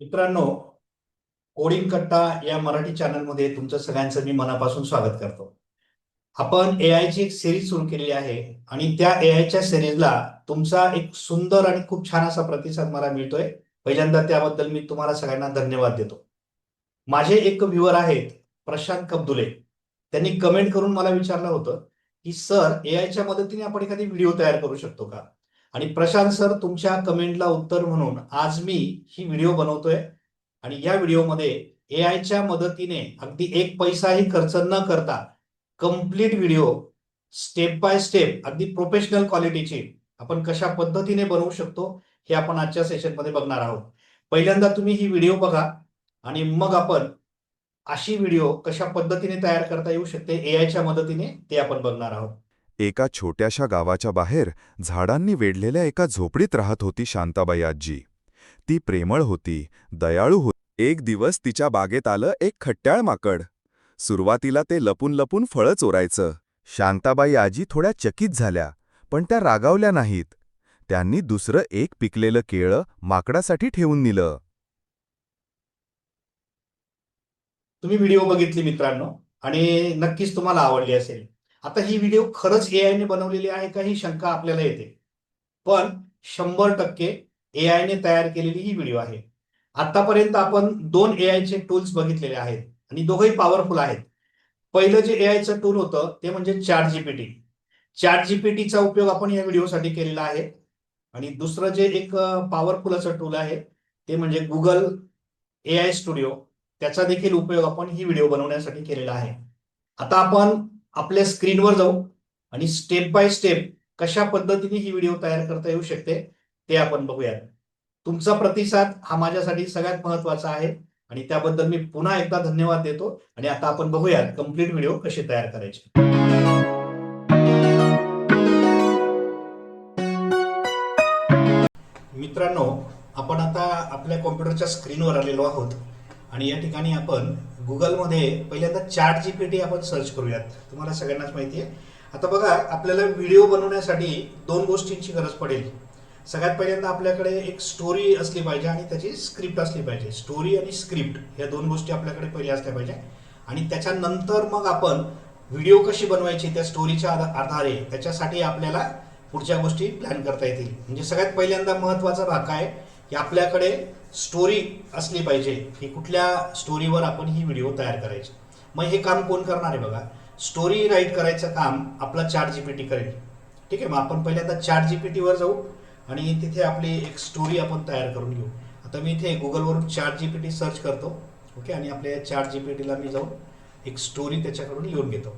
मित्रांनो कोडिंग कट्टा या मराठी चॅनलमध्ये तुमचं सगळ्यांचं मी मनापासून स्वागत करतो. आपण ए आयची एक सिरीज सुरू केलेली आहे आणि त्या ए आयच्या सिरीजला तुमचा एक सुंदर आणि खूप छान असा प्रतिसाद मला मिळतोय. पहिल्यांदा त्याबद्दल मी तुम्हाला सगळ्यांना धन्यवाद देतो. माझे एक व्ह्युअर आहेत प्रशांत कब्दुले. त्यांनी कमेंट करून मला विचारलं होतं की सर ए आयच्या मदतीने आपण एखादी व्हिडिओ तयार करू शकतो का? आणि प्रशांत सर तुमच्या कमेंटला उत्तर म्हणून आज मी ही व्हिडिओ बनवतोय. आणि या व्हिडिओमध्ये ए आयच्या मदतीने अगदी एक पैसाही खर्च न करता complete video step by step अगदी प्रोफेशनल क्वालिटीची आपण कशा पद्धतीने बनवू शकतो हे आपण आजच्या सेशनमध्ये बघणार आहोत. पहिल्यांदा तुम्ही ही व्हिडिओ बघा आणि मग आपण अशी व्हिडिओ कशा पद्धतीने तयार करता येऊ शकते ए आयच्या मदतीने ते आपण बघणार आहोत. एका छोट्याशा गावाच्या बाहेर झाडांनी वेढलेल्या एका झोपडीत राहत होती शांताबाई आजी. ती प्रेमळ होती दयाळू होती. एक दिवस तिच्या बागेत आलं एक खट्ट्याळ माकड. सुरुवातीला ते लपून लपून फळं चोरायचं. शांताबाई आजी थोड्या चकित झाल्या पण त्या रागावल्या नाहीत. त्यांनी दुसरं एक पिकलेलं केळं माकडासाठी ठेवून दिलं. तुम्ही व्हिडिओ बघितली मित्रांनो आणि नक्कीच तुम्हाला आवडली असेल. आता ही व्हिडिओ खरंच ए आयने बनवलेली आहे का ही शंका आपल्याला येते. पण शंभर टक्के ए आयने तयार केलेली ही व्हिडिओ आहे. आतापर्यंत आपण दोन ए आयचे टूल्स बघितलेले आहेत आणि दोघंही पॉवरफुल आहेत. पहिलं जे ए आयचं टूल होतं ते म्हणजे चार जीपीटी चार जीपीटीचा उपयोग आपण या व्हिडिओसाठी केलेला आहे. आणि दुसरं जे एक पॉवरफुल असं टूल आहे ते म्हणजे गुगल ए आय स्टुडिओ त्याचा देखील उपयोग आपण ही व्हिडिओ बनवण्यासाठी केलेला आहे. आता आपण आपल्या स्क्रीनवर जाऊ आणि स्टेप बाय स्टेप कशा पद्धतीने ही व्हिडिओ तयार करता येऊ शकते ते आपण बघूयात. तुमचा प्रतिसाद हा माझ्यासाठी सगळ्यात महत्त्वाचा आहे आणि त्याबद्दल मी पुन्हा एकदा धन्यवाद देतो आणि आता आपण बघूयात कंप्लीट व्हिडिओ कसे तयार करायचे. मित्रांनो आपण आता आपल्या कॉम्प्युटरच्या स्क्रीनवर आलेलो आहोत. आणि या ठिकाणी आपण गुगलमध्ये पहिल्यांदा चार्ट टी आपण सर्च करूयात. तुम्हाला सगळ्यांनाच माहिती आहे. आता बघा आपल्याला व्हिडिओ बनवण्यासाठी दोन गोष्टींची गरज पडेल. सगळ्यात पहिल्यांदा आपल्याकडे एक स्टोरी असली पाहिजे आणि त्याची स्क्रिप्ट असली पाहिजे. स्टोरी आणि स्क्रिप्ट या दोन गोष्टी आपल्याकडे पहिल्या असल्या पाहिजे. आणि त्याच्यानंतर मग आपण व्हिडिओ कशी बनवायची त्या स्टोरीच्या आधा- आधारे त्याच्यासाठी आपल्याला पुढच्या गोष्टी प्लॅन करता येतील. म्हणजे सगळ्यात पहिल्यांदा महत्त्वाचा भाग काय? की आपल्याकडे स्टोरी असली पाहिजे. की कुठल्या स्टोरीवर आपण ही व्हिडिओ तयार करायची. मग हे काम कोण करणार आहे बघा? स्टोरी राईट करायचं काम आपला चार टी करेल. ठीक आहे मग आपण पहिल्यांदा चार टीवर जाऊ आणि तिथे आपली एक स्टोरी आपण तयार करून घेऊ. आता मी इथे गुगलवरून चार टी सर्च करतो. ओके आणि आपल्या चार टीला मी जाऊन एक स्टोरी त्याच्याकडून लिहून घेतो.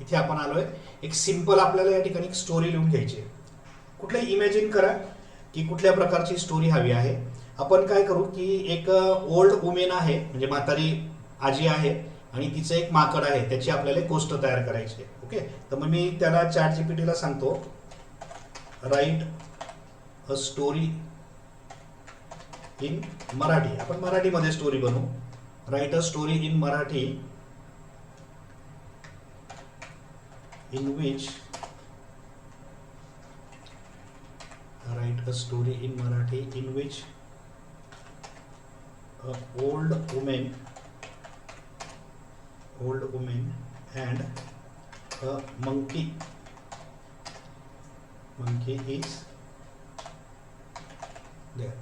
इथे आपण आलो आहे एक सिंपल आपल्याला या ठिकाणी एक स्टोरी लिहून घ्यायची आहे. कुठल्याही इमॅजिन करा. की कुठल्या प्रकारची स्टोरी हवी आहे. आपण काय करू की एक ओल्ड वुमेन आहे म्हणजे म्हातारी आजी आहे आणि तिचं एक माकड आहे त्याची आपल्याला एक गोष्ट तयार करायची आहे. ओके तर मग मी त्याला चार जीपीटीला सांगतो. Write a story in Marathi. आपण मराठीमध्ये स्टोरी बनवू. Write a story in Marathi in which write a story in Marathi in which a old woman old woman and a monkey. Monkey is there.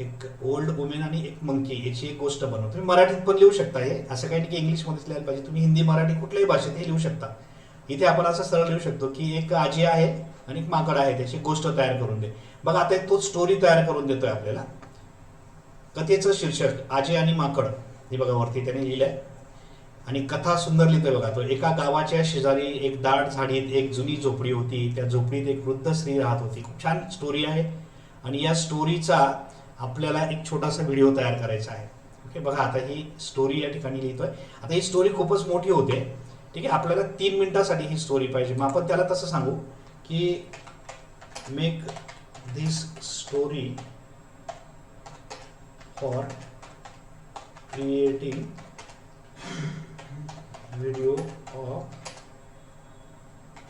एक old women आणि एक monkey याची एक गोष्ट बनव तुम्ही मराठीत पण लिहू शकता हे. असं काही नाही की इंग्लिशमध्येच लिहायला पाहिजे. तुम्ही हिंदी मराठी कुठल्याही भाषेत हे लिहू शकता. इथे आपण असं सरळ लिहू शकतो की एक आजी आहे आणि एक माकड आहे त्याची गोष्ट तयार करून दे. बघा आता तो स्टोरी तयार करून देतोय आपल्याला. कथेचं शीर्षक आजी आणि माकड. हे बघा वरती त्याने लिहिलंय. आणि कथा सुंदर लिहितोय बघा तो. एका गावाच्या शेजारी एक दाट झाडीत एक जुनी झोपडी होती. त्या झोपडीत एक वृद्ध स्त्री राहत होती. खूप छान स्टोरी आहे. आणि या स्टोरीचा आपल्याला एक छोटासा व्हिडिओ तयार करायचा आहे. ओके बघा आता ही स्टोरी या ठिकाणी लिहितोय. आता ही स्टोरी खूपच मोठी होते. ठीक आहे? आपल्याला तीन मिनिटासाठी ही स्टोरी पाहिजे. मग आपण त्याला तसं सांगू की make this story for creating video of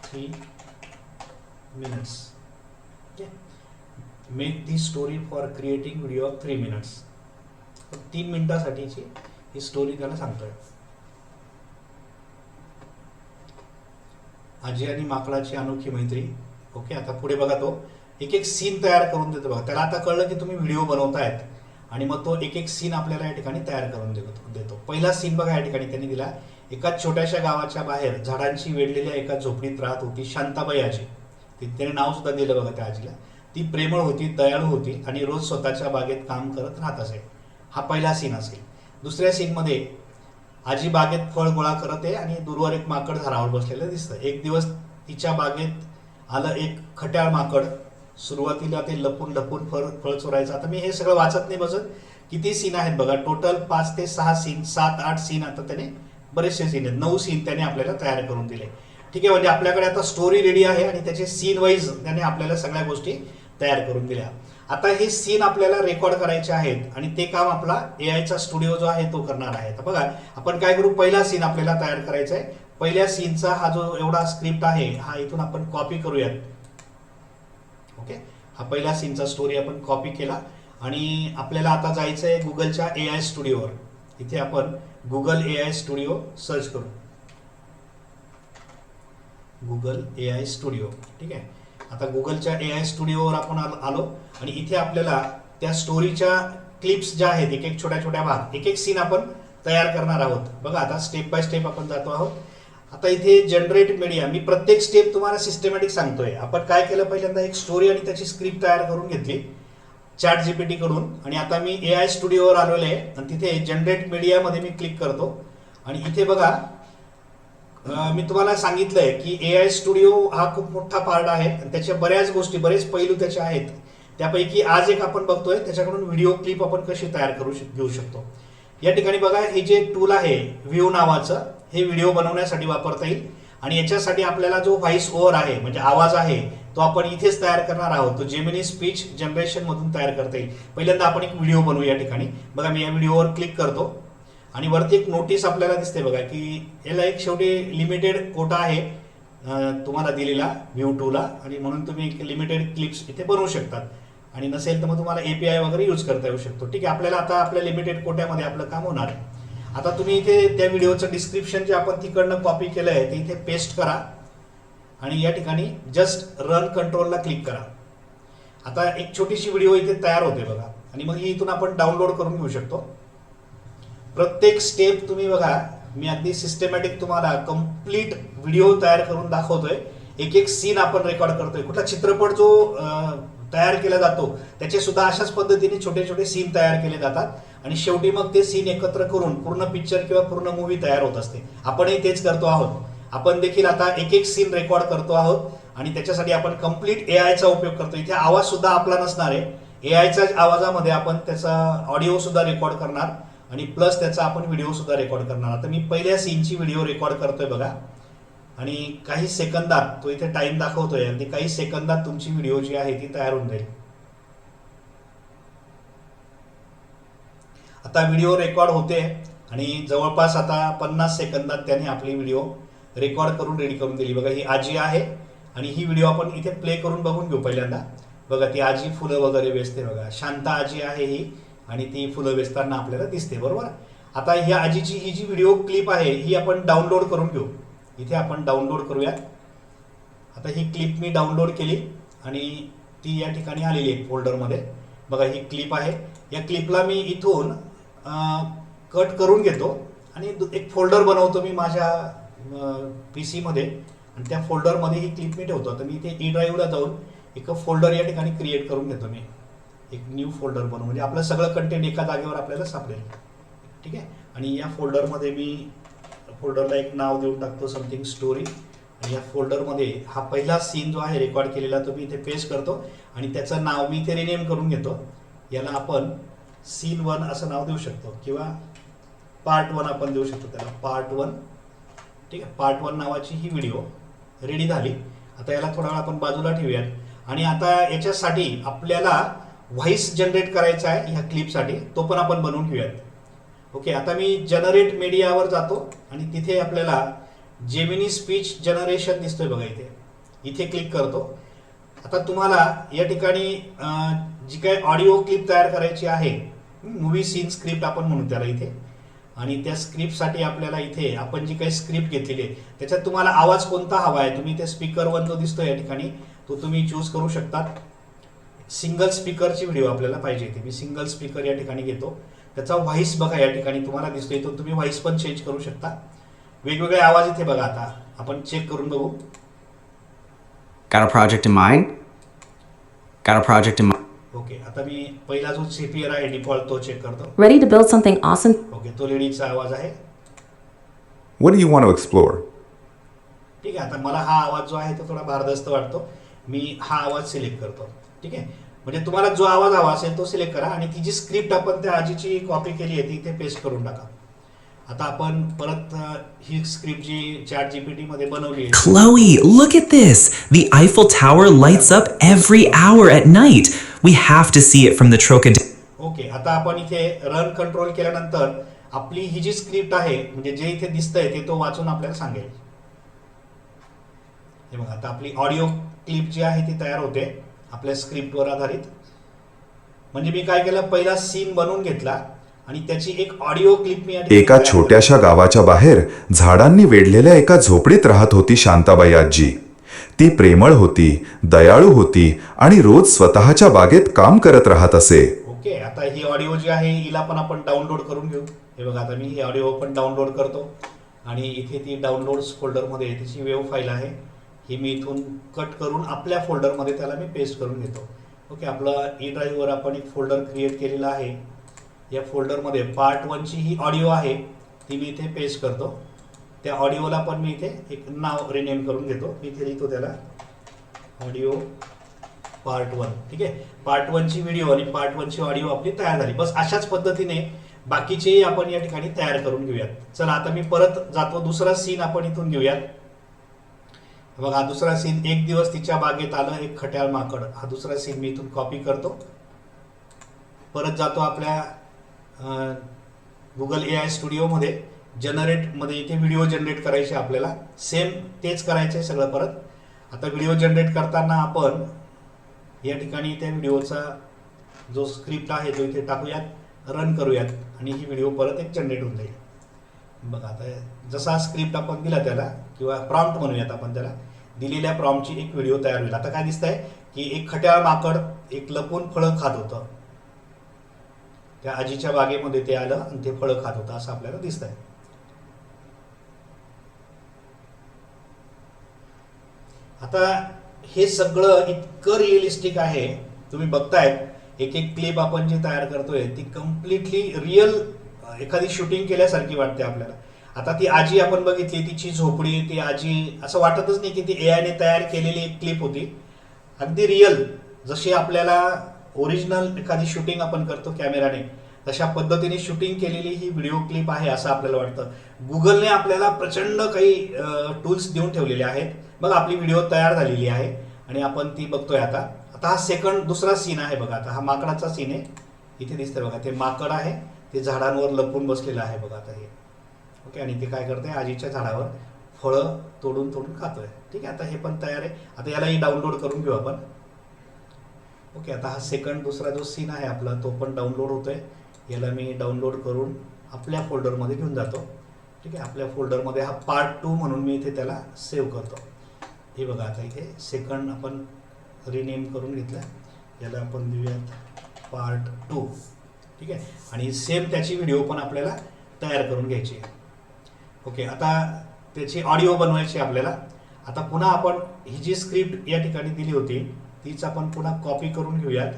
three minutes make the story for creating video of three minutes तीन मिनिटासाठीची ही स्टोरी त्याला सांगतोय. आजी आणि माकडाची अनोखी मैत्री. ओके आता पुढे बघा तो. एक एक सीन तयार करून देतो बघा. त्याला आता कळलं की तुम्ही व्हिडिओ बनवतायत. आणि मग तो एक एक सीन आपल्याला या ठिकाणी तयार करून देतो देतो. पहिला सीन बघा या ठिकाणी त्यांनी दिला. एका छोट्याशा गावाच्या बाहेर झाडांची वेढलेल्या एका झोपडीत राहत होती शांताबाई आजी. ती त्याने नाव सुद्धा दिलं बघा त्या आजीला. ती प्रेमळ होती दयाळू होती आणि रोज स्वतःच्या बागेत काम करत राहत असे. हा पहिला सीन असेल. दुसऱ्या सीनमध्ये आजी बागेत फळ गोळा करत आहे आणि दूरवर एक माकड झाडावर बसलेलं दिसतं. एक दिवस तिच्या बागेत आलं एक खट्याळ माकड. सुरुवातीला ते लपून लपून फळ फळ चोरायचं. आता मी हे सगळं वाचत नाही बसत किती सीन आहेत बघा. टोटल पाच ते सहा सीन सात आठ सीन आता त्याने बरेचसे सीन आहेत. नऊ सीन त्याने आपल्याला तयार करून दिले. ठीक आहे म्हणजे आपल्याकडे आता स्टोरी रेडी आहे आणि त्याचे सीन वाईज त्याने आपल्याला सगळ्या गोष्टी तयार करून दिल्या. आता हे सीन आपल्याला रेकॉर्ड करायचे आहेत आणि ते काम आपला ए आयचा स्टुडिओ जो आहे तो करणार आहे. तर बघा आपण काय करू? पहिला सीन आपल्याला तयार करायचा आहे. पहिल्या सीनचा हा जो एवढा स्क्रिप्ट आहे हा इथून आपण कॉपी करूयात. ओके हा पहिला सीनचा स्टोरी आपण कॉपी केला. आणि आपल्याला आता जायचं आहे गुगलच्या ए आय स्टुडिओवर इथे आपण Google A I studio search करू. गुगल ए आय स्टुडिओ ठीक आहे? आता गुगलच्या ए आय स्टुडिओवर आपण आलो आणि इथे आपल्याला त्या स्टोरीच्या क्लिप्स ज्या आहेत एक एक छोट्या छोट्या भाग एक एक सीन आपण तयार करणार आहोत. बघा आता स्टेप बाय स्टेप आपण जातो आहोत. आता इथे जनरेट मीडिया मी प्रत्येक स्टेप तुम्हाला सिस्टमॅटिक सांगतोय. आपण काय केलं पहिल्यांदा? एक स्टोरी आणि त्याची स्क्रिप्ट तयार करून घेतली. चॅट जीपीटी कडून. आणि आता मी ए आय स्टुडिओवर आलेलो आहे. आणि तिथे जनरेट मीडियामध्ये मी क्लिक करतो. आणि इथे बघा मी तुम्हाला सांगितलंय की ए आय स्टुडिओ हा खूप मोठा पार्ट आहे. आणि त्याच्या बऱ्याच गोष्टी बरेच पैलू त्याचे आहेत. त्यापैकी आज एक आपण बघतोय. त्याच्याकडून व्हिडिओ क्लिप आपण कशी तयार करू घेऊ शकतो. या ठिकाणी बघा हे जे टूल आहे व्ह्यू नावाचं हे व्हिडिओ बनवण्यासाठी वापरता येईल. आणि याच्यासाठी आपल्याला जो व्हॉइस ओव्हर आहे म्हणजे आवाज आहे तो आपण इथेच तयार करणार आहोत. तो जेमिनी स्पीच जनरेशन मधून तयार करता येईल. पहिल्यांदा आपण एक व्हिडिओ बनवू या ठिकाणी. बघा मी या व्हिडिओवर क्लिक करतो. आणि वरती एक नोटीस आपल्याला दिसते बघा की याला एक शेवटी लिमिटेड कोटा आहे. तुम्हाला दिलेला व्ह्यू टूला आणि म्हणून तुम्ही एक लिमिटेड क्लिप्स इथे बनवू शकतात. आणि नसेल तर मग तुम्हाला एपीआय वगैरे यूज करता येऊ शकतो. ठीक आहे आपल्याला आता आपल्या लिमिटेड कोट्यामध्ये आपलं काम होणार आहे. आता तुम्ही इथे त्या व्हिडिओचं डिस्क्रिप्शन जे आपण तिकडनं कॉपी केलं आहे ते इथे पेस्ट करा. आणि या ठिकाणी जस्ट रन कंट्रोलला क्लिक करा. आता एक छोटीशी व्हिडिओ इथे तयार होते बघा. आणि मग ही इथून आपण डाउनलोड करून घेऊ शकतो. प्रत्येक स्टेप तुम्ही बघा मी अगदी सिस्टमॅटिक तुम्हाला कंप्लीट व्हिडिओ तयार करून दाखवतोय. एक एक सीन आपण रेकॉर्ड करतोय. कुठला चित्रपट जो तयार केला जातो त्याचे सुद्धा अशाच पद्धतीने छोटे छोटे सीन तयार केले जातात. आणि शेवटी मग ते सीन एकत्र करून पूर्ण पिक्चर किंवा पूर्ण मूवी तयार होत असते. आपणही तेच करतो आहोत. आपण देखील आता एक एक सीन रेकॉर्ड करतो आहोत. आणि त्याच्यासाठी आपण कंप्लीट ए आयचा उपयोग करतो. इथे आवाज सुद्धा आपला नसणार आहे. ए आयच्या आवाजामध्ये आपण त्याचा ऑडिओ सुद्धा रेकॉर्ड करणार. आणि प्लस त्याचा आपण व्हिडिओ सुद्धा रेकॉर्ड करणार. आता मी पहिल्या सीनची व्हिडिओ रेकॉर्ड करतोय बघा. आणि काही सेकंदात तो इथे टाइम दाखवतोय आणि काही सेकंदात तुमची व्हिडिओ जी आहे ती तयार होऊन जाईल. आता व्हिडिओ रेकॉर्ड होते आणि जवळपास आता पन्नास सेकंदात त्याने आपली व्हिडिओ रेकॉर्ड करून रेडी करून दिली. बघा ही आजी आहे आणि ही व्हिडिओ आपण इथे प्ले करून बघून घेऊ पहिल्यांदा. बघा ती आजी फुलं वगैरे वेचते बघा. शांता आजी आहे ही. आणि ती फुलं वेचताना आपल्याला दिसते बरोबर? आता ही आजीची ही जी व्हिडिओ क्लिप आहे ही आपण डाउनलोड करून घेऊ. इथे आपण डाउनलोड करूयात. आता ही क्लिप मी डाउनलोड केली आणि ती या ठिकाणी आलेली आहे फोल्डरमध्ये बघा ही क्लिप आहे. या क्लिपला मी इथून कट करून घेतो आणि दु- एक फोल्डर बनवतो मी माझ्या पी सीमध्ये आणि त्या फोल्डरमध्ये ही क्लिप मी ठेवतो. आता मी इथे ई ड्राईव्हला जाऊन एक फोल्डर या ठिकाणी क्रिएट करून घेतो मी. एक न्यू फोल्डर बनवून म्हणजे आपलं सगळं कंटेंट एका जागेवर आपल्याला सापडेल. ठीक आहे? आणि या फोल्डरमध्ये मी फोल्डरला एक नाव देऊन टाकतो समथिंग स्टोरी आणि या फोल्डरमध्ये हा पहिला सीन जो आहे रेकॉर्ड केलेला तो मी इथे पेस्ट करतो. आणि त्याचं नाव मी इथे रिनेम करून घेतो. याला आपण सीन वन असं नाव देऊ शकतो. किंवा पार्ट वन आपण देऊ शकतो त्याला. पार्ट वन ठीक आहे? पार्ट वन नावाची ही व्हिडिओ रेडी झाली. आता याला थोडा वेळ आपण बाजूला ठेवूयात. आणि आता याच्यासाठी आपल्याला व्हॉइस जनरेट करायचा आहे ह्या क्लिपसाठी तो पण आपण बनवून घेऊयात. ओके आता मी जनरेट मीडियावर जातो आणि तिथे आपल्याला जेमिनी स्पीच जनरेशन दिसतोय बघा इथे. इथे क्लिक करतो. आता तुम्हाला या ठिकाणी जी काही ऑडिओ क्लिप तयार करायची आहे मूवी सीन स्क्रिप्ट आपण म्हणू त्याला इथे. आणि त्या स्क्रिप्टसाठी आपल्याला इथे आपण जी काही स्क्रिप्ट घेतलेली आहे त्याच्यात तुम्हाला आवाज कोणता हवा आहे? तुम्ही त्या स्पीकरवर जो दिसतो या ठिकाणी तो तुम्ही चूज करू शकता सिंगल स्पीकरची व्हिडिओ आपल्याला पाहिजे इथे मी सिंगल स्पीकर या ठिकाणी घेतो. त्याचा व्हॉइस बघा या ठिकाणी तुम्हाला दिसतो इथून तुम्ही व्हॉइस पण चेंज करू शकता. वेगवेगळे आवाज इथे बघा आता. आपण चेक करून बघू. Got a project in mind? Got a project in mind? Okay आता मी पहिला जो सीपीआर आहे डिफॉल्ट तो चेक करतो. Ready to build something awesome? Okay तो लेडीचा आवाज आहे. What do you want to explore? ठीक आहे आता मला हा आवाज जो आहे तो थोडा भारदस्त वाटतो. मी हा आवाज सिलेक्ट करतो. ठीक आहे म्हणजे तुम्हाला जो आवाज हवा असेल तो सिलेक्ट करा आणि ती जी स्क्रिप्ट आपण त्या आजीची कॉपी केली आहे ती इथे पेस्ट करून टाका आता आपण परत ही स्क्रिप्ट जी चॅट जीपीटी मध्ये बनवली आहे Chloe, look at this! The Eiffel Tower lights up every hour at night. We have to see it from the Trocadero. Okay आता आपण इथे रन कंट्रोल केल्यानंतर आपली ही जी स्क्रिप्ट आहे म्हणजे जे इथे दिसतंय ते तो वाचून आपल्याला सांगेल हे बघा आता आपली ऑडिओ क्लिप जी आहे ती तयार होते आपल्या स्क्रिप्टवर आधारित. म्हणजे मी काय केलं पहिला सीन बनवून घेतला आणि त्याची एक ऑडिओ क्लिप मी एका. छोट्याशा गावाच्या बाहेर झाडांनी वेढलेल्या एका झोपडीत राहत होती शांताबाई आजी. ती प्रेमळ होती दयाळू होती आणि रोज स्वतःच्या बागेत काम करत राहत असे. ओके आता ही ऑडिओ जी आहे हिला पण आपण डाउनलोड करून घेऊ. हे बघा आता मी ही ऑडिओ पण डाउनलोड करतो. आणि इथे ती डाउनलोड्स फोल्डरमध्ये तिची वेव फाईल आहे. ही मी इथून कट करून आपल्या फोल्डरमध्ये त्याला मी पेस्ट करून घेतो. ओके आपलं ई ड्राईव्हवर आपण एक फोल्डर क्रिएट केलेला आहे. या फोल्डरमध्ये पार्ट वनची ही ऑडिओ आहे ती मी इथे पेस्ट करतो. त्या ऑडिओला पण मी इथे एक नाव रिनेम करून घेतो. मी इथे लिहितो त्याला ऑडिओ पार्ट वन ठीक आहे? पार्ट वनची व्हिडिओ आणि पार्ट वनची ऑडिओ आपली तयार झाली. बस अशाच पद्धतीने बाकीचेही आपण या ठिकाणी तयार करून घेऊयात. चला आता मी परत जातो. दुसरा सीन आपण इथून घेऊयात. बघा हा दुसरा सीन एक दिवस तिच्या बागेत आलं एक खट्याळ माकड. हा दुसरा सीन मी इथून कॉपी करतो. परत जातो आपल्या गुगल ए आय स्टुडिओमध्ये जनरेटमध्ये इथे व्हिडिओ जनरेट करायचे आपल्याला. सेम तेच करायचे सगळं परत. आता व्हिडिओ जनरेट करताना आपण या ठिकाणी त्या व्हिडिओचा जो स्क्रिप्ट आहे तो इथे टाकूयात रन करूयात. आणि ही व्हिडिओ परत एक जनरेट होऊन जाईल. बघा आता जसा स्क्रिप्ट आपण दिला त्याला किंवा प्रॉम्प्ट म्हणूयात आपण त्याला दिलेल्या प्रॉमची एक व्हिडिओ तयार होईल. आता काय दिसतंय? की एक खट्याळ माकड एक लपून फळं खात होतं. त्या आजीच्या बागेमध्ये ते आलं आणि ते फळं खात होतं असं आपल्याला दिसत आहे आता हे सगळं इतकं रिअलिस्टिक आहे तुम्ही बघतायत एक एक क्लिप आपण जी तयार करतोय ती कम्प्लिटली रिअल एखादी शूटिंग केल्यासारखी वाटते आपल्याला. आता ती आजी आपण बघितली तिची झोपडी ती आजी असं वाटतच नाही की ती ए आयने तयार केलेली एक क्लिप होती. अगदी रिअल जशी आपल्याला ओरिजिनल एखादी शूटिंग आपण करतो कॅमेराने तशा पद्धतीने शूटिंग केलेली ही व्हिडिओ क्लिप आहे असं आपल्याला वाटतं. गुगलने आपल्याला प्रचंड काही टूल्स देऊन ठेवलेले आहेत. बघा आपली व्हिडिओ तयार झालेली आहे आणि आपण ती बघतोय आता. आता हा सेकंड दुसरा सीन आहे बघा. आता हा माकडाचा सीन आहे. इथे दिसतंय बघा ते माकड आहे. ते झाडांवर लपून बसलेलं आहे बघा आता हे. ओके आणि ते काय करते आजीच्या झाडावर फळं तोडून तोडून खातोय. ठीक आहे आता हे पण तयार आहे. आता यालाही डाउनलोड करून घेऊ आपण. ओके आता हा सेकंड दुसरा जो सीन आहे आपला तो पण डाउनलोड होतोय. याला मी डाउनलोड करून आपल्या फोल्डरमध्ये घेऊन जातो. ठीक आहे आपल्या फोल्डरमध्ये हा पार्ट टू म्हणून मी इथे त्याला सेव्ह करतो. हे बघा आता इथे सेकंड आपण रिनेम करून घेतला. याला आपण देऊयात पार्ट टू ठीक आहे आणि सेम त्याची व्हिडिओ पण आपल्याला तयार करून घ्यायची आहे. ओके आता त्याची ऑडिओ बनवायची आपल्याला. आता पुन्हा आपण ही जी स्क्रिप्ट या ठिकाणी दिली होती तीच आपण पुन्हा कॉपी करून घेऊयात.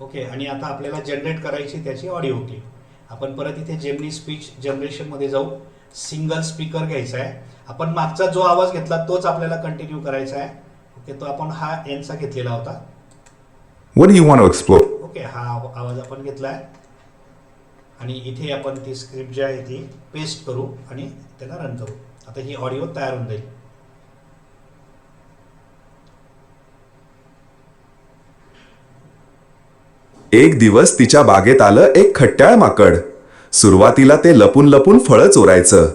ओके आणि आता आपल्याला जनरेट करायची त्याची ऑडिओ क्लिप आपण परत इथे जेमनी स्पीच जनरेशनमध्ये जाऊ. सिंगल स्पीकर घ्यायचा आहे. आपण मागचा जो आवाज घेतला तोच आपल्याला कंटिन्यू करायचा आहे. ओके तो आपण हा एनचा घेतलेला होता. What do you want to explore? Okay हा आव- आवाज आपण घेतला आहे. आणि इथे आपण ती स्क्रिप्ट जी आहे ती पेस्ट करू आणि त्याला रन करू. आता ही ऑडिओ तयार होऊन जाईल. एक दिवस तिच्या बागेत आलं एक खट्याळ माकड. सुरुवातीला ते लपून लपून फळं चोरायचं.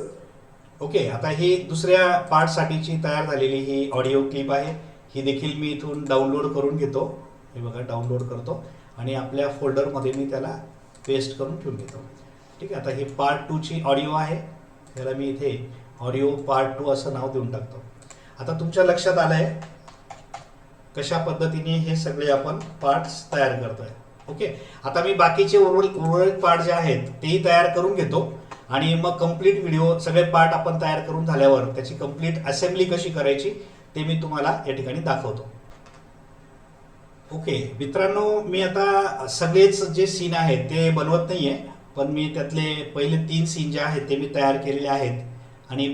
ओके आता ही दुसऱ्या पार्टसाठीची तयार झालेली ही ऑडिओ क्लिप आहे. ही देखील मी इथून डाउनलोड करून घेतो. हे बघा डाउनलोड करतो. आणि आपल्या फोल्डरमध्ये मी त्याला पेस्ट करून ठेवून घेतो ठीक आहे आता ही पार्ट टूची ऑडिओ आहे. त्याला मी इथे ऑडिओ पार्ट टू असं नाव देऊन टाकतो. आता तुमच्या लक्षात आलं आहे कशा पद्धतीने हे सगळे आपण पार्ट्स तयार करतोय. ओके? आता मी बाकीचे उर्वरित उर्वरित पार्ट जे आहेत तेही तयार करून घेतो. आणि मग कंप्लीट व्हिडिओ सगळे पार्ट आपण तयार करून झाल्यावर त्याची कंप्लीट असेंब्ली कशी करायची ते मी तुम्हाला या ठिकाणी दाखवतो. ओके मित्रांनो मी आता सगळेच जे सीन आहेत ते बनवत नाही आहे पण मी त्यातले पहिले तीन सीन जे आहेत ते मी तयार केलेले आहेत. आणि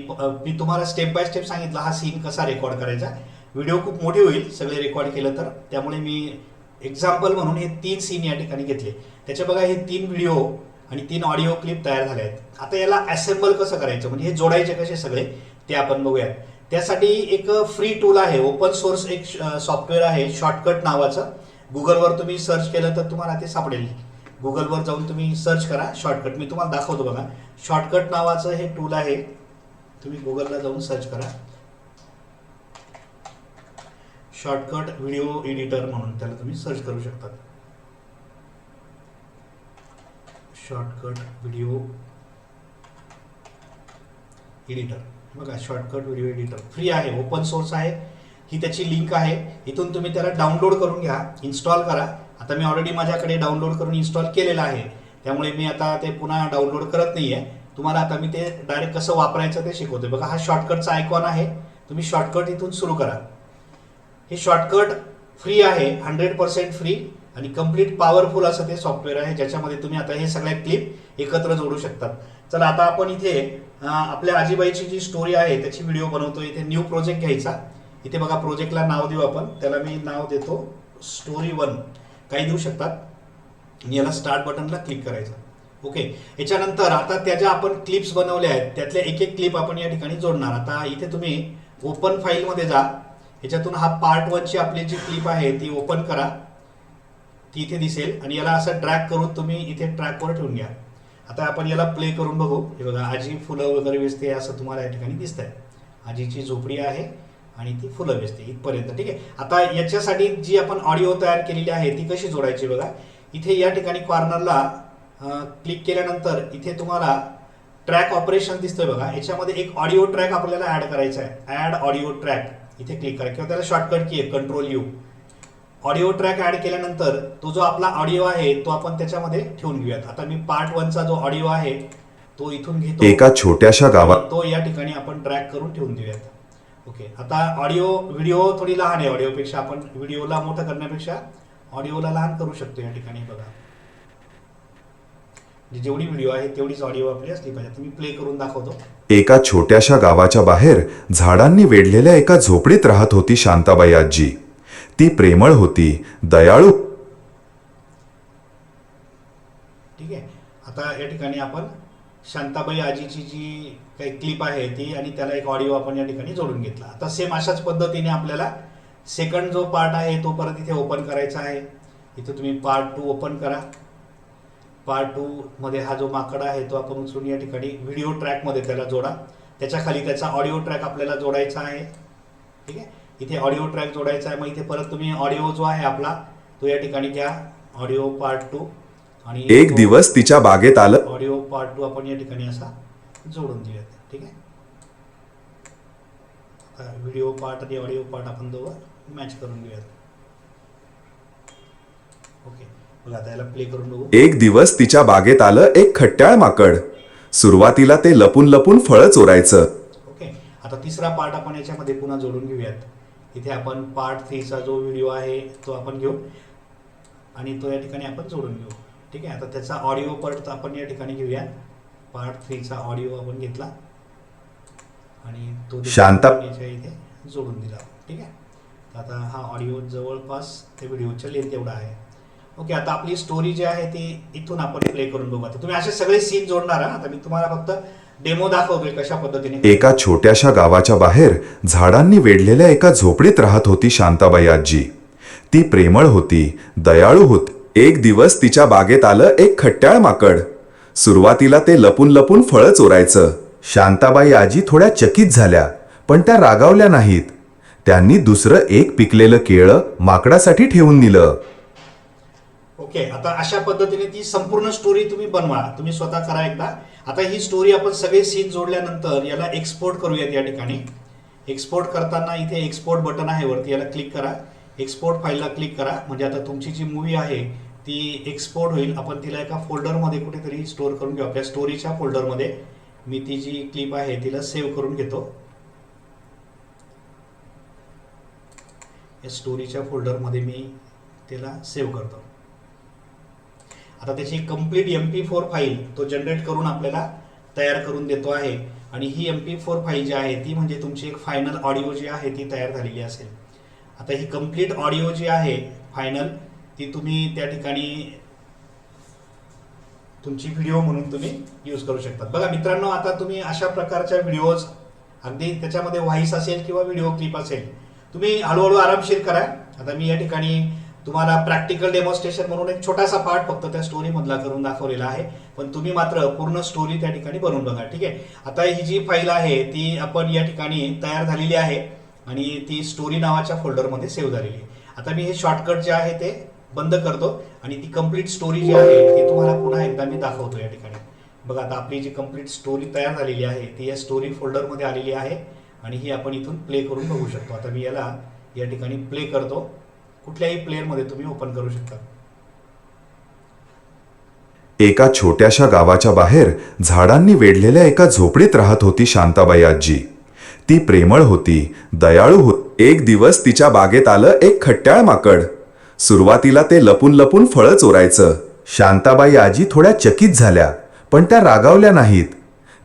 मी तुम्हाला स्टेप बाय स्टेप सांगितलं हा सीन कसा रेकॉर्ड करायचा. व्हिडिओ खूप मोठी होईल सगळे रेकॉर्ड केलं तर. त्यामुळे मी एक्झाम्पल म्हणून हे तीन सीन या ठिकाणी घेतले. त्याचे बघा हे तीन व्हिडिओ आणि तीन ऑडिओ क्लिप तयार झाले आहेत. आता याला असेंबल कसं करायचं? म्हणजे हे जोडायचे कसे सगळे? ते आपण बघूयात. त्यासाठी एक फ्री टूल आहे. ओपन सोर्स एक सॉफ्टवेअर आहे. शॉर्टकट नावाचं. गुगलवर तुम्ही सर्च केलं तर तुम्हाला ते सापडेल. गुगलवर जाऊन तुम्ही सर्च करा शॉर्टकट मी तुम्हाला दाखवतो बघा. शॉर्टकट नावाचं हे टूल आहे. तुम्ही गुगलला जाऊन सर्च करा. शॉर्टकट व्हिडिओ एडिटर म्हणून त्याला तुम्ही सर्च करू शकता. शॉर्टकट व्हिडिओ एडिटर बघा शॉर्टकट व्हिडिओ एडिटर फ्री आहे ओपन सोर्स आहे. ही त्याची लिंक आहे. इथून तुम्ही त्याला डाउनलोड करून घ्या इन्स्टॉल करा. आता मी ऑलरेडी माझ्याकडे डाउनलोड करून इन्स्टॉल केलेलं आहे. त्यामुळे मी आता ते पुन्हा डाउनलोड करत नाही आहे तुम्हाला आता मी ते डायरेक्ट कसं वापरायचं ते शिकवतोय. बघा हा शॉर्टकटचा आयकॉन आहे. तुम्ही शॉर्टकट इथून सुरू करा. हे शॉर्टकट फ्री आहे हंड्रेड पर्सेंट फ्री आणि कंप्लीट पॉवरफुल असं ते सॉफ्टवेअर आहे ज्याच्यामध्ये तुम्ही आता हे सगळ्या क्लिप एकत्र जोडू शकतात चला आता आपण इथे आपल्या आजीबाईची जी स्टोरी आहे त्याची व्हिडिओ बनवतो. इथे न्यू प्रोजेक्ट घ्यायचा. इथे बघा प्रोजेक्टला नाव देऊ आपण. त्याला मी नाव देतो स्टोरी वन काही देऊ शकतात? आणि याला स्टार्ट बटनला क्लिक करायचं. ओके याच्यानंतर आता त्या ज्या आपण क्लिप्स बनवल्या आहेत त्यातल्या एक एक क्लिप आपण या ठिकाणी जोडणार. आता इथे तुम्ही ओपन फाईलमध्ये जा. याच्यातून हा पार्ट वनची आपली जी क्लिप आहे ती ओपन करा. ती इथे दिसेल. आणि याला असं ड्रॅग करून तुम्ही इथे ट्रॅकवर ठेवून घ्या. आता आपण याला प्ले करून बघू. हे बघा आजी फुलं वगैरे वेचते असं तुम्हाला या ठिकाणी दिसत आहे आजीची झोपडी आहे आणि ती फुलं वेचते इथपर्यंत ठीक आहे? आता याच्यासाठी जी आपण ऑडिओ तयार केलेली आहे ती कशी जोडायची बघा? इथे या ठिकाणी कॉर्नरला क्लिक केल्यानंतर इथे तुम्हाला ट्रॅक ऑपरेशन दिसतोय बघा. याच्यामध्ये एक ऑडिओ ट्रॅक आपल्याला ॲड करायचा आहे. ॲड ऑडिओ ट्रॅक इथे क्लिक करा. किंवा त्याला शॉर्टकट की आहे. Control U audio track add केल्यानंतर तो जो आपला ऑडिओ आहे तो आपण त्याच्यामध्ये ठेवून घेऊयात. आता मी पार्ट वनचा जो ऑडिओ आहे तो इथून घेतो. एका छोट्याशा गावात तो या ठिकाणी आपण ड्रॅग करून ठेवून देऊयात. ओके आता ऑडिओ व्हिडिओ थोडी लहान आहे ऑडिओपेक्षा. आपण व्हिडिओला मोठं करण्यापेक्षा ऑडिओला लहान करू शकतो या ठिकाणी बघा. म्हणजे जेवढी व्हिडिओ आहे तेवढीच ऑडिओ आपली असली पाहिजे. मी प्ले करून दाखवतो. एका छोट्याशा गावाच्या बाहेर झाडांनी वेढलेल्या एका झोपडीत राहत होती शांताबाई आजी. ती प्रेमळ होती दयाळू. ठीक आहे. आता या ठिकाणी आपण शांताबाई आजीची जी काही क्लिप आहे ती आणि त्याला एक ऑडिओ आपण या ठिकाणी जोडून घेतला. आता सेम अशाच पद्धतीने आपल्याला सेकंड जो पार्ट आहे तो परत इथे ओपन करायचा आहे. इथे तुम्ही पार्ट टू ओपन करा. पार्ट टू मध्ये हा जो माकडा आहे तो आपण उचलून या ठिकाणी व्हिडिओ ट्रॅकमध्ये त्याला जोडा. त्याच्याखाली त्याचा ऑडिओ ट्रॅक आपल्याला जोडायचा आहे. ठीक आहे? इथे ऑडिओ ट्रॅक जोडायचा आहे. मग इथे परत तुम्ही ऑडिओ जो आहे आपला तो या ठिकाणी घ्या. ऑडिओ पार्ट टू आणि एक दिवस तिच्या बागेत आलं. ऑडिओ पार्ट टू आपण या ठिकाणी असा जोडून देऊयात. ठीक आहे? व्हिडिओ पार्ट आणि ऑडिओ पार्ट आपण दोघं मॅच करून घेऊयात. ओके बघा आता याला प्ले करून बघू. एक दिवस तिच्या बागेत आलं एक खट्याळ माकड. सुरुवातीला ते लपून लपून फळं चोरायचं. ओके आता तिसरा पार्ट आपण याच्यामध्ये पुन्हा जोडून घेऊयात. इथे आपण पार्ट थ्रीचा जो व्हिडिओ आहे तो आपण घेऊ. आणि तो या ठिकाणी आपण जोडून घेऊ. ठीक आहे? आता त्याचा ऑडिओ पार्ट आपण या ठिकाणी घेऊया. पार्ट थ्रीचा ऑडिओ आपण घेतला. आणि तो शांत- इथे जोडून दिला. ठीक आहे? आता हा ऑडिओ जवळपास त्या व्हिडिओच्या लेंथ एवढा आहे. ओके आता आपली स्टोरी जी आहे ती इथून आपण प्ले करून बघू. आता तुम्ही असे सगळे सीन जोडणार आता मी तुम्हाला फक्त डेमो दाखवतोय कशा पद्धतीने एका छोट्याशा गावाच्या बाहेर झाडांनी वेढलेल्या एका झोपडीत राहत होती शांताबाई आजी. ती प्रेमळ होती दयाळू होती. एक दिवस तिच्या बागेत आलं एक खट्याळ माकड. सुरुवातीला ते लपून लपून फळं चोरायचं. शांताबाई आजी थोड्या चकित झाल्या पण त्या रागावल्या नाहीत. त्यांनी दुसरं एक पिकलेलं केळं माकडासाठी ठेवून दिलं. ओके आता अशा पद्धतीने ती संपूर्ण स्टोरी तुम्ही बनवा. तुम्ही स्वतः करा एकदा. आता ही स्टोरी आपण सगळे सीन जोडल्यानंतर याला एक्सपोर्ट करूयात या ठिकाणी. एक्सपोर्ट करताना इथे एक्सपोर्ट बटन आहे वरती याला क्लिक करा. एक्सपोर्ट फाईलला क्लिक करा. म्हणजे आता तुमची जी मूवी आहे ती एक्सपोर्ट होईल. आपण तिला एका फोल्डरमध्ये कुठेतरी स्टोअर करून घेऊ. आपल्या स्टोरीच्या फोल्डरमध्ये मी ती जी क्लिप आहे तिला सेव्ह करून घेतो. या स्टोरीच्या फोल्डरमध्ये मी तिला सेव्ह करतो. आता त्याची complete M P four file तो जनरेट करून आपल्याला तयार करून देतो आहे. आणि ही एम पी फोर फाईल जी आहे ती म्हणजे तुमची एक फायनल ऑडिओ जी आहे ती तयार झालेली असेल. आता ही कंप्लीट ऑडिओ जी आहे फायनल ती तुम्ही त्या ठिकाणी तुमची व्हिडिओ म्हणून तुम्ही यूज करू शकता बघा मित्रांनो आता तुम्ही अशा प्रकारच्या व्हिडिओज अगदी त्याच्यामध्ये व्हॉइस असेल किंवा व्हिडिओ क्लिप असेल तुम्ही हळूहळू आरामशीर करा. आता मी या ठिकाणी तुम्हाला प्रॅक्टिकल डेमॉन्स्ट्रेशन म्हणून एक छोटासा पार्ट फक्त त्या स्टोरी मधला करून दाखवलेला आहे. पण तुम्ही मात्र पूर्ण स्टोरी त्या ठिकाणी बनवून बघा ठीक आहे? आता ही जी फाईल आहे ती आपण या ठिकाणी तयार झालेली आहे आणि ती स्टोरी नावाच्या फोल्डरमध्ये सेव्ह झालेली आहे. आता मी हे शॉर्टकट जे आहे ते बंद करतो आणि ती कंप्लीट स्टोरी जी आहे ती तुम्हाला पुन्हा एकदा मी दाखवतो या ठिकाणी. बघा आता आपली जी कंप्लीट स्टोरी तयार झालेली आहे ती या स्टोरी फोल्डरमध्ये आलेली आहे आणि ही आपण इथून प्ले करून बघू शकतो. आता मी याला या ठिकाणी प्ले करतो. कुठल्याही प्लेअरमध्ये तुम्ही ओपन करू शकता. एका छोट्याशा गावाच्या बाहेर झाडांनी वेढलेल्या एका झोपडीत राहत होती शांताबाई आजी. ती प्रेमळ होती दयाळू होती एक दिवस तिच्या बागेत आलं एक खट्ट्याळ माकड. सुरुवातीला ते लपून लपून फळं चोरायचं. शांताबाई आजी थोड्या चकित झाल्या पण त्या रागावल्या नाहीत.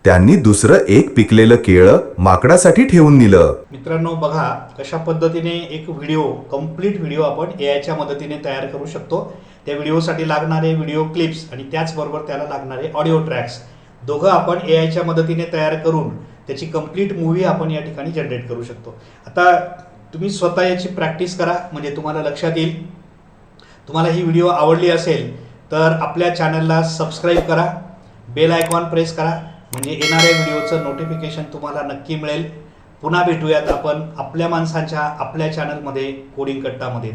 त्यांनी दुसरं एक पिकलेलं केळं माकडासाठी ठेवून दिलं. मित्रांनो बघा कशा पद्धतीने एक व्हिडिओ कंप्लीट व्हिडिओ आपण ए आयच्या मदतीने तयार करू शकतो. त्या व्हिडिओसाठी लागणारे व्हिडिओ क्लिप्स आणि त्याचबरोबर त्याला लागणारे ऑडिओ ट्रॅक्स. दोघं आपण ए आयच्या मदतीने तयार करून त्याची कंप्लीट मूव्ही आपण या ठिकाणी जनरेट करू शकतो. आता तुम्ही स्वतः याची प्रॅक्टिस करा म्हणजे तुम्हाला लक्षात येईल. तुम्हाला ही व्हिडिओ आवडली असेल तर आपल्या चॅनलला सबस्क्राईब करा बेल आयकॉन प्रेस करा म्हणजे येणाऱ्या व्हिडिओचं नोटिफिकेशन तुम्हाला नक्की मिळेल. पुन्हा भेटूयात आपण आपल्या माणसांच्या आपल्या चॅनलमध्ये कोडिंग कट्टामध्ये.